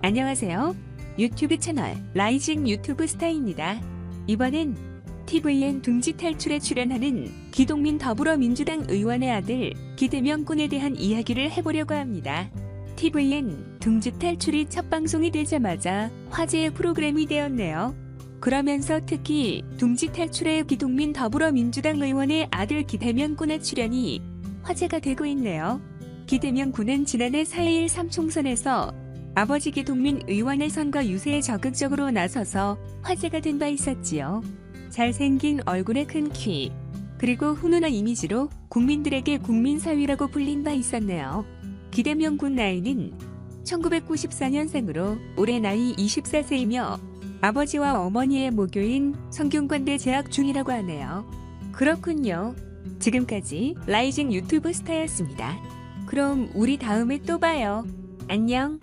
안녕하세요. 유튜브 채널 라이징 유튜브 스타입니다. 이번엔 TVN 둥지 탈출에 출연하는 기동민 더불어민주당 의원의 아들 기대명 군에 대한 이야기를 해보려고 합니다. TVN 둥지 탈출이 첫 방송이 되자마자 화제의 프로그램이 되었네요. 그러면서 특히 둥지 탈출의 기동민 더불어민주당 의원의 아들 기대명 군의 출연이 화제가 되고 있네요. 기대명 군은 지난해 4.1 3총선에서 아버지 기동민 의원의 선거 유세에 적극적으로 나서서 화제가 된 바 있었지요. 잘생긴 얼굴에 큰 키, 그리고 훈훈한 이미지로 국민들에게 국민사위라고 불린 바 있었네요. 기대명 군 나이는 1994년생으로 올해 나이 24세이며 아버지와 어머니의 모교인 성균관대 재학 중이라고 하네요. 그렇군요. 지금까지 라이징 유튜브 스타였습니다. 그럼 우리 다음에 또 봐요. 안녕.